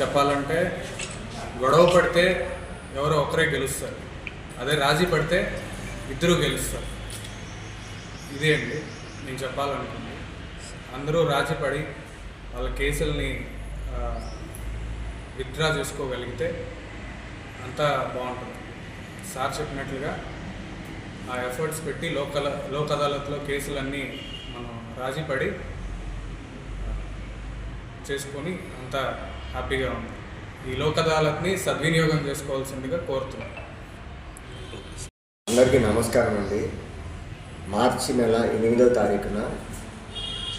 చెప్పాలంటే గొడవ పడితే ఎవరో ఒకరే గెలుస్తారు. అదే రాజీ పడితే ఇద్దరు గెలుస్తారు. ఇదే అండి నేను చెప్పాలనుకుంది. అందరూ రాజీ పడి వాళ్ళ కేసుల్ని విత్డ్రా చేసుకోగలిగితే అంతా బాగుంటుంది. సార్ చెప్పినట్లుగా ఆ ఎఫర్ట్స్ పెట్టి లోకల్ లోక్ అదాలత్లో కేసులన్నీ మనం రాజీ పడి చేసుకొని అంత హ్యాపీగా ఉంది. ఈ లోక్ అదాలత్ని సద్వినియోగం చేసుకోవాల్సిందిగా కోరుతున్నాను అందరికీ నమస్కారం అండి. మార్చి నెల ఎనిమిదవ తారీఖున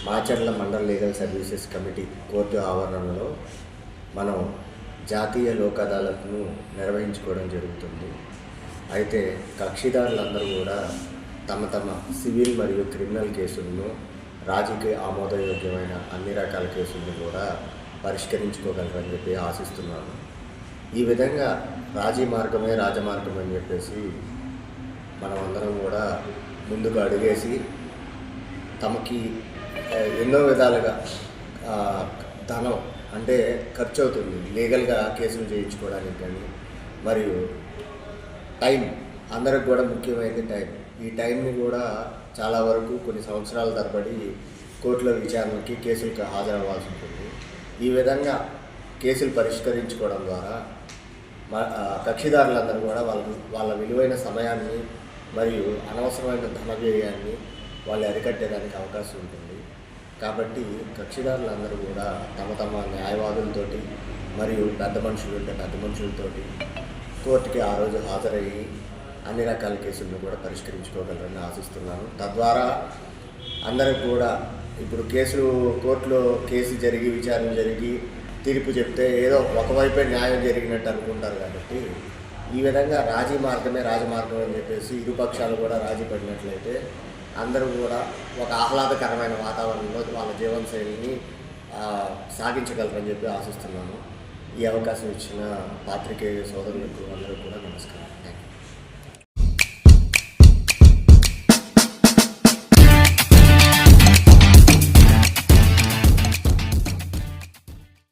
మాచర్ల మండల లీగల్ సర్వీసెస్ కమిటీ కోర్టు ఆవరణలో మనం జాతీయ లోక్ అదాలత్ను నిర్వహించుకోవడం జరుగుతుంది. అయితే కక్షిదారులందరూ కూడా తమ తమ సివిల్ మరియు క్రిమినల్ కేసులను రాజకీయ ఆమోదయోగ్యమైన అన్ని రకాల కేసులను కూడా పరిష్కరించుకోగలరని చెప్పి ఆశిస్తున్నాను. ఈ విధంగా రాజీ మార్గమే రాజమార్గం అని చెప్పేసి మనం అందరం కూడా ముందుకు అడిగేసి తమకి ఎన్నో విధాలుగా ధనం అంటే ఖర్చు అవుతుంది లీగల్గా కేసులు చేయించుకోవడానికి కానీ మరియు టైం అందరికి కూడా ముఖ్యమైనది టైం. ఈ టైంని కూడా చాలా వరకు కొన్ని సంవత్సరాల తరబడి కోర్టుల విచారణకి కేసులకు హాజరవ్వాల్సి ఉంటుంది. ఈ విధంగా కేసులు పరిష్కరించుకోవడం ద్వారా కక్షిదారులందరూ కూడా వాళ్ళ వాళ్ళ విలువైన సమయాన్ని మరియు అనవసరమైన ధన వ్యయాన్ని వాళ్ళు అరికట్టేదానికి అవకాశం ఉంటుంది. కాబట్టి కక్షిదారులందరూ కూడా తమ తమ న్యాయవాదులతోటి మరియు పెద్ద మనుషులు ఉంటే పెద్ద మనుషులతోటి కోర్టుకి ఆ రోజు హాజరయ్యి అన్ని రకాల కేసులను కూడా పరిష్కరించుకోగలరని ఆశిస్తున్నాను. తద్వారా అందరికి కూడా ఇప్పుడు కేసులు కోర్టులో కేసు జరిగి విచారణ జరిగి తీర్పు చెప్తే ఏదో ఒకవైపే న్యాయం జరిగినట్టు అనుకుంటారు కాబట్టి ఈ విధంగా రాజీ మార్గమే రాజమార్గం అని చెప్పేసి ఇరుపక్షాలు కూడా రాజీ పడినట్లయితే అందరూ కూడా ఒక ఆహ్లాదకరమైన వాతావరణంలో వాళ్ళ జీవనశైలిని సాగించగలరని చెప్పి ఆశిస్తున్నాను. ఈ అవకాశం ఇచ్చిన పాత్రికేయ సోదరులకు అందరూ కూడా నమస్కారం. Thank you